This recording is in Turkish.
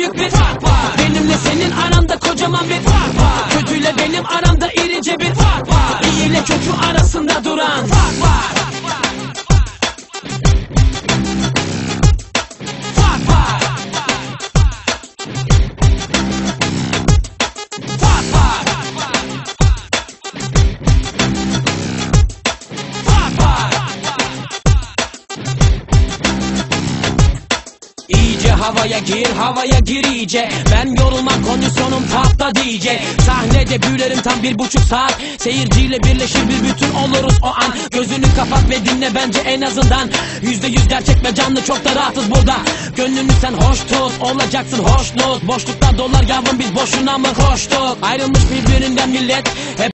büyük bir fark var. Benimle senin aranda kocaman bir fark var. Kötüyle benim aramda irice bir fark havaya gir havaya gir iyice. Ben yorulmam kondisyonum tahta diyecek Sahnede büyülerim tam bir buçuk saat. Seyirciyle birleşir bir bütün oluruz o an. Gözünü kapat ve dinle bence en azından. Yüzde yüz gerçek ve canlı çok da rahatız burada. Gönlünü sen hoş tut olacaksın hoşnut. Boşlukta dolar yavrum biz boşuna mı koştuk? Ayrılmış birbirinden millet hep